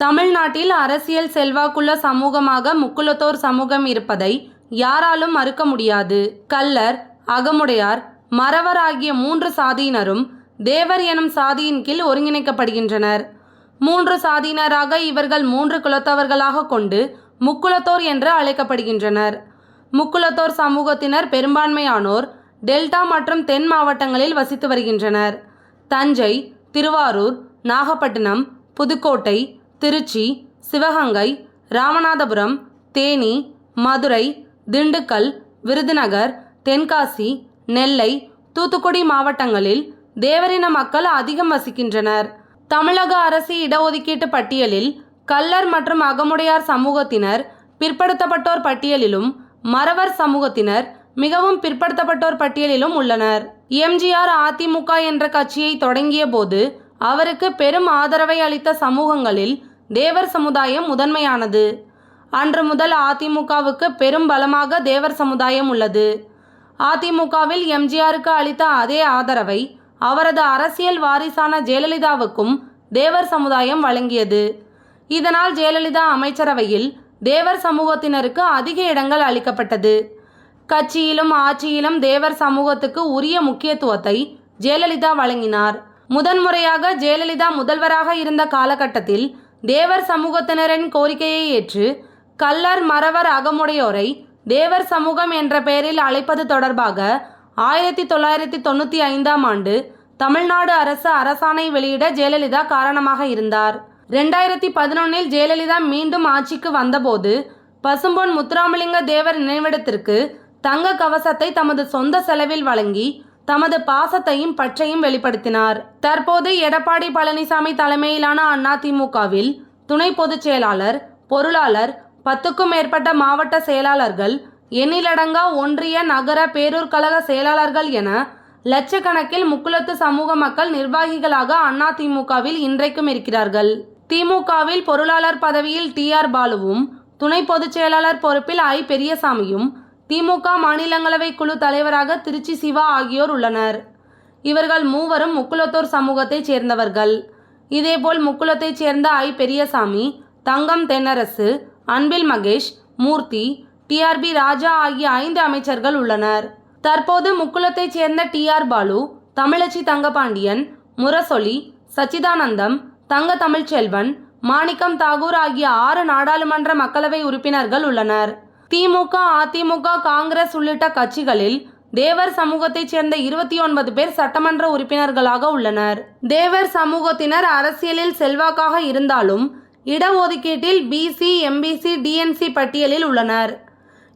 தமிழ்நாட்டில் அரசியல் செல்வாக்குள்ள சமூகமாக முக்குலத்தோர் சமூகம் இருப்பதை யாராலும் மறுக்க முடியாது. கல்லர் அகமுடையார் மறவர் ஆகிய மூன்று சாதியினரும் தேவர் எனும் சாதியின் கீழ் ஒருங்கிணைக்கப்படுகின்றனர். மூன்று சாதியினராக இவர்கள் மூன்று குலத்தவர்களாக கொண்டு முக்குலத்தோர் என்று அழைக்கப்படுகின்றனர். முக்குலத்தோர் சமூகத்தினர் பெரும்பான்மையானோர் டெல்டா மற்றும் தென் மாவட்டங்களில் வசித்து வருகின்றனர். தஞ்சை திருவாரூர் நாகப்பட்டினம் புதுக்கோட்டை திருச்சி சிவகங்கை ராமநாதபுரம் தேனி மதுரை திண்டுக்கல் விருதுநகர் தென்காசி நெல்லை தூத்துக்குடி மாவட்டங்களில் தேவரின மக்கள் அதிகம் வசிக்கின்றனர். தமிழக அரசு இடஒதுக்கீட்டு பட்டியலில் கள்ளர் மற்றும் அகமுடையார் சமூகத்தினர் பிற்படுத்தப்பட்டோர் பட்டியலிலும் மறவர் சமூகத்தினர் மிகவும் பிற்படுத்தப்பட்டோர் பட்டியலிலும் உள்ளனர். எம்ஜிஆர் அதிமுக என்ற கட்சியை தொடங்கிய போது அவருக்கு பெரும் ஆதரவை அளித்த சமூகங்களில் தேவர் சமுதாயம் முதன்மையானது. அன்று முதல் அதிமுகவுக்கு பெரும் பலமாக தேவர் சமுதாயம் உள்ளது. அதிமுகவில் எம்ஜிஆருக்கு அளித்த அதே ஆதரவை அவரது அரசியல் வாரிசான ஜெயலலிதாவுக்கும் தேவர் சமுதாயம் வழங்கியது. இதனால் ஜெயலலிதா அமைச்சரவையில் தேவர் சமூகத்தினருக்கு அதிக இடங்கள் அளிக்கப்பட்டது. கட்சியிலும் ஆட்சியிலும் தேவர் சமூகத்துக்கு உரிய முக்கியத்துவத்தை ஜெயலலிதா வழங்கினார். முதன்முறையாக ஜெயலலிதா முதல்வராக இருந்த காலகட்டத்தில் தேவர் சமூகத்தினரின் கோரிக்கையை ஏற்று கள்ளர் மறவர் அகமுடையோரை தேவர் சமூகம் என்ற பெயரில் அழைப்பது தொடர்பாக ஆயிரத்தி தொள்ளாயிரத்தி தொண்ணூற்றி ஐந்தாம் ஆண்டு தமிழ்நாடு அரசு அரசாணை வெளியிட ஜெயலலிதா காரணமாக இருந்தார். ரெண்டாயிரத்தி பதினொன்னில் ஜெயலலிதா மீண்டும் ஆட்சிக்கு வந்தபோது பசும்பொன் முத்துராமலிங்க தேவர் நினைவிடத்திற்கு தங்க கவசத்தை தமது சொந்த செலவில் வழங்கி தமது பாசத்தையும் பற்றையும் வெளிப்படுத்தினார். தற்போது எடப்பாடி பழனிசாமி தலைமையிலான அதிமுகவில் துணை பொதுச் செயலாளர் பொருளாளர் பத்துக்கும் மேற்பட்ட மாவட்ட செயலாளர்கள் எண்ணிலடங்கா ஒன்றிய நகர பேரூர் கழக செயலாளர்கள் என லட்சக்கணக்கில் முக்குலத்து சமூக மக்கள் நிர்வாகிகளாக அதிமுகவில் இன்றைக்கும் இருக்கிறார்கள். திமுகவில் பொருளாளர் பதவியில் டி ஆர் பாலுவும் துணை பொதுச் செயலாளர் பொறுப்பில் ஐ பெரியசாமியும் திமுக மாநிலங்களவை குழு தலைவராக திருச்சி சிவா ஆகியோர் உள்ளனர். இவர்கள் மூவரும் முக்குலத்தோர் சமூகத்தைச் சேர்ந்தவர்கள். இதேபோல் முக்குலத்தைச் சேர்ந்த ஐ. பெரியசாமி தங்கம் தென்னரசு அன்பில் மகேஷ் மூர்த்தி டிஆர்பி ராஜா ஆகிய ஐந்து அமைச்சர்கள் உள்ளனர். தற்போது முக்குளத்தைச் சேர்ந்த டிஆர் பாலு தமிழச்சி தங்கபாண்டியன் முரசொலி சச்சிதானந்தம் தங்க தமிழ்ச்செல்வன் மாணிக்கம் தாகூர் ஆகிய ஆறு நாடாளுமன்ற மக்களவை உறுப்பினர்கள் உள்ளனர். திமுக அதிமுக காங்கிரஸ் உள்ளிட்ட கட்சிகளில் தேவர் சமூகத்தைச் சேர்ந்த இருபத்தி ஒன்பது பேர் சட்டமன்ற உறுப்பினர்களாக உள்ளனர். தேவர் சமூகத்தினர் அரசியலில் செல்வாக்காக இருந்தாலும் இடஒதுக்கீட்டில் பிசி எம்பிசி டிஎன்சி பட்டியலில் உள்ளனர்.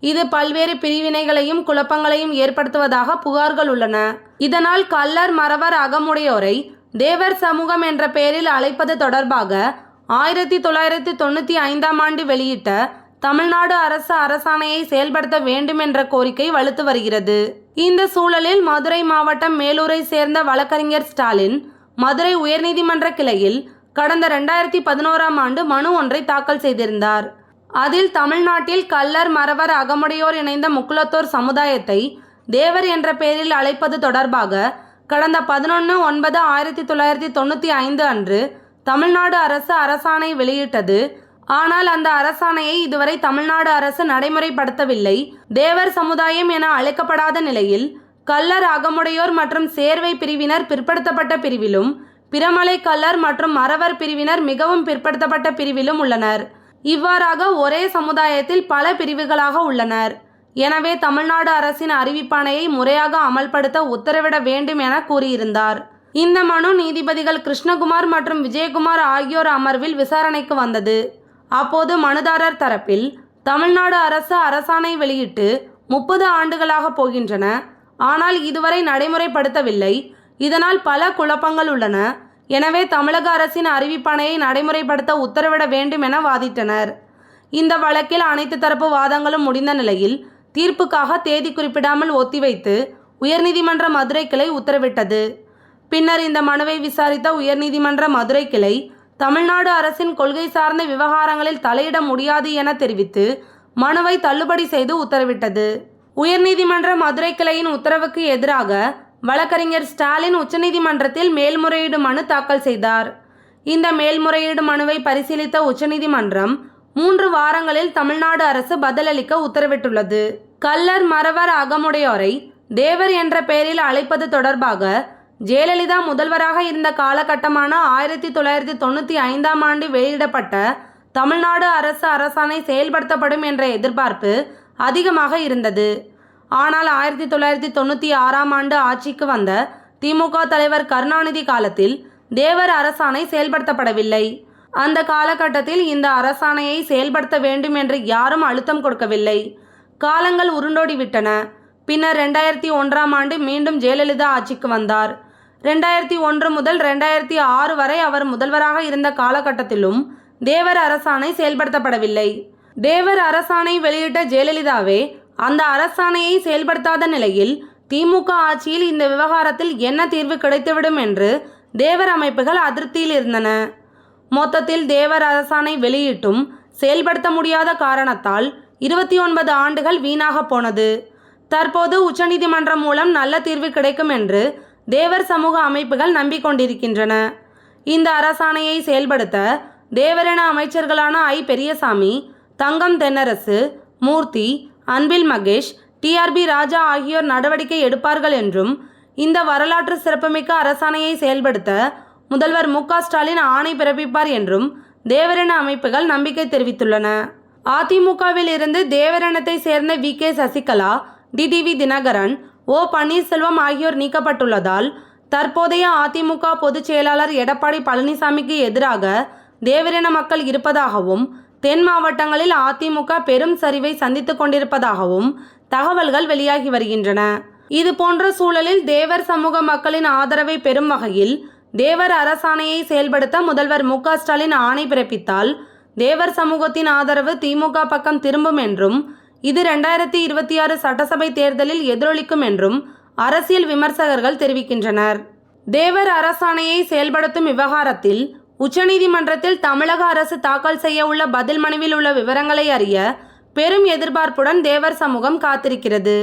இது பல்வேறு பிரிவினைகளையும் குழப்பங்களையும் ஏற்படுத்துவதாக புகார்கள் உள்ளன. இதனால் கள்ளர் மறவர் அகமுடையோரை தேவர் சமூகம் என்ற பெயரில் அழைப்பது தொடர்பாக ஆயிரத்தி தொள்ளாயிரத்தி தொண்ணூற்றி ஐந்தாம் ஆண்டு வெளியிட்ட தமிழ்நாடு அரசு அரசாணையை செயல்படுத்த வேண்டும் என்ற கோரிக்கை வலுத்து வருகிறது. இந்த சூழலில் மதுரை மாவட்டம் மேலூரை சேர்ந்த வழக்கறிஞர் ஸ்டாலின் மதுரை உயர்நீதிமன்ற கிளையில் கடந்த ரெண்டாயிரத்தி பதினோராம் ஆண்டு மனு ஒன்றை தாக்கல் செய்திருந்தார். அதில் தமிழ்நாட்டில் கள்ளர் மறவர் அகமுடையோர் இணைந்த முக்குலத்தோர் சமுதாயத்தை தேவர் என்ற பெயரில் அழைப்பது தொடர்பாக கடந்த பதினொன்று ஒன்பது ஆயிரத்தி தொள்ளாயிரத்தி தொண்ணூற்றி ஐந்து அன்று தமிழ்நாடு அரசு அரசாணை வெளியிட்டது ஆனால் அந்த அரசாணையை இதுவரை தமிழ்நாடு அரசு நடைமுறைப்படுத்தவில்லை. தேவர் சமுதாயம் என அழைக்கப்படாத நிலையில் கல்லர் அகமுடையோர் மற்றும் சேர்வை பிரிவினர் பிற்படுத்தப்பட்ட பிரிவிலும் பிரமலை கல்லர் மற்றும் மறவர் பிரிவினர் மிகவும் பிற்படுத்தப்பட்ட பிரிவிலும் உள்ளனர். இவ்வாறாக ஒரே சமுதாயத்தில் பல பிரிவுகளாக உள்ளனர். எனவே தமிழ்நாடு அரசின் அறிவிப்பாணையை முறையாக அமல்படுத்த உத்தரவிட வேண்டும் என கூறியிருந்தார். இந்த மனு நீதிபதிகள் கிருஷ்ணகுமார் மற்றும் விஜயகுமார் ஆகியோர் அமர்வில் விசாரணைக்கு வந்தது. அப்போது மனுதாரர் தரப்பில் தமிழ்நாடு அரசு அரசாணை வெளியிட்டு முப்பது ஆண்டுகளாக போகின்றன. ஆனால் இதுவரை நடைமுறைப்படுத்தவில்லை. இதனால் பல குழப்பங்கள் உள்ளன. எனவே தமிழக அரசின் அறிவிப்பாணையை நடைமுறைப்படுத்த உத்தரவிட வேண்டும் என வாதிட்டனர். இந்த வழக்கில் அனைத்து தரப்பு வாதங்களும் முடிந்த நிலையில் தீர்ப்புக்காக தேதி குறிப்பிடாமல் ஒத்திவைத்து உயர்நீதிமன்ற மதுரை கிளை உத்தரவிட்டது. பின்னர் இந்த மனுவை விசாரித்த உயர்நீதிமன்ற மதுரை கிளை தமிழ்நாடு அரசின் கொள்கை சார்ந்த விவகாரங்களில் தலையிட முடியாது என தெரிவித்து மனுவை தள்ளுபடி செய்து உத்தரவிட்டது. உயர்நீதிமன்ற மதுரை கிளையின் உத்தரவுக்கு எதிராக வழக்கறிஞர் ஸ்டாலின் உச்சநீதிமன்றத்தில் மேல்முறையீடு மனு தாக்கல் செய்தார். இந்த மேல்முறையீடு மனுவை பரிசீலித்த உச்சநீதிமன்றம் மூன்று வாரங்களில் தமிழ்நாடு அரசு பதிலளிக்க உத்தரவிட்டுள்ளது. கள்ளர் மறவர் அகமுடையோரை தேவர் என்ற பெயரில் அழைப்பது தொடர்பாக ஜெயலலிதா முதல்வராக இருந்த காலகட்டமான ஆயிரத்தி தொள்ளாயிரத்தி தொண்ணூற்றி ஐந்தாம் ஆண்டு வெளியிடப்பட்ட தமிழ்நாடு அரசு அரசாணை செயல்படுத்தப்படும் என்ற எதிர்பார்ப்பு அதிகமாக இருந்தது. ஆனால் ஆயிரத்தி தொள்ளாயிரத்தி தொண்ணூற்றி ஆறாம் ஆண்டு ஆட்சிக்கு வந்த திமுக தலைவர் கருணாநிதி காலத்தில் தேவர் அரசாணை செயல்படுத்தப்படவில்லை. அந்த காலகட்டத்தில் இந்த அரசாணையை செயல்படுத்த வேண்டும் என்று யாரும் அழுத்தம் கொடுக்கவில்லை. காலங்கள் உருண்டோடிவிட்டன. பின்னர் ரெண்டாயிரத்தி ஒன்றாம் ஆண்டு மீண்டும் ஜெயலலிதா ஆட்சிக்கு வந்தார். ரெண்டாயிரத்தி ஒன்று முதல் ரெண்டாயிரத்தி ஆறு வரை அவர் முதல்வராக இருந்த காலகட்டத்திலும் தேவர் அரசாணை செயல்படுத்தப்படவில்லை. தேவர் அரசாணை வெளியிட்ட ஜெயலலிதாவே அந்த அரசாணையை செயல்படுத்தாத நிலையில் திமுக ஆட்சியில் இந்த விவகாரத்தில் என்ன தீர்வு கிடைத்துவிடும் என்று தேவர் அமைப்புகள் அதிருப்தியில் இருந்தன. மொத்தத்தில் தேவர் அரசாணை வெளியிட்டும் செயல்படுத்த முடியாத காரணத்தால் இருபத்தி ஒன்பது ஆண்டுகள் வீணாக போனது. தற்போது உச்சநீதிமன்றம் மூலம் நல்ல தீர்வு கிடைக்கும் என்று தேவர் சமூக அமைப்புகள் நம்பிக்கொண்டிருக்கின்றன. இந்த அரசாணையை செயல்படுத்த தேவரென அமைச்சர்களான ஐ. பெரியசாமி தங்கம் தென்னரசு மூர்த்தி அன்பில் மகேஷ் டிஆர்பி ராஜா ஆகியோர் நடவடிக்கை எடுப்பார்கள் என்றும் இந்த வரலாற்று சிறப்புமிக்க அரசாணையை செயல்படுத்த முதல்வர் மு. ஸ்டாலின் ஆணை பிறப்பிப்பார் என்றும் தேவரென அமைப்புகள் நம்பிக்கை தெரிவித்துள்ளன. அதிமுகவில் இருந்து தேவரினத்தை சேர்ந்த V. K. Sasikala TTV Dhinakaran O Panneerselvam ஆகியோர் நீக்கப்பட்டுள்ளதால் தற்போதைய அதிமுக பொதுச் செயலாளர் எடப்பாடி பழனிசாமிக்கு எதிராக தேவரின மக்கள் இருப்பதாகவும் தென் மாவட்டங்களில் அதிமுக பெரும் சரிவை சந்தித்துக் கொண்டிருப்பதாகவும் தகவல்கள் வெளியாகி வருகின்றன. இது போன்ற சூழலில் தேவர் சமூக மக்களின் ஆதரவை பெறும் வகையில் தேவர் அரசாணையை செயல்படுத்த முதல்வர் மு ஸ்டாலின் ஆணை பிறப்பித்தால் தேவர் சமூகத்தின் ஆதரவு திமுக பக்கம் திரும்பும் என்றும் இது ரெண்டாயிரத்தி இருபத்தி ஆறு சட்டசபை தேர்தலில் எதிரொலிக்கும் என்றும் அரசியல் விமர்சகர்கள் தெரிவிக்கின்றனர். தேவர் அரசாணையை செயல்படுத்தும் விவகாரத்தில் உச்சநீதிமன்றத்தில் தமிழக அரசு தாக்கல் செய்ய உள்ள பதில் மனுவில் உள்ள விவரங்களை அறிய பெரும் எதிர்பார்ப்புடன் தேவர் சமூகம் காத்திருக்கிறது.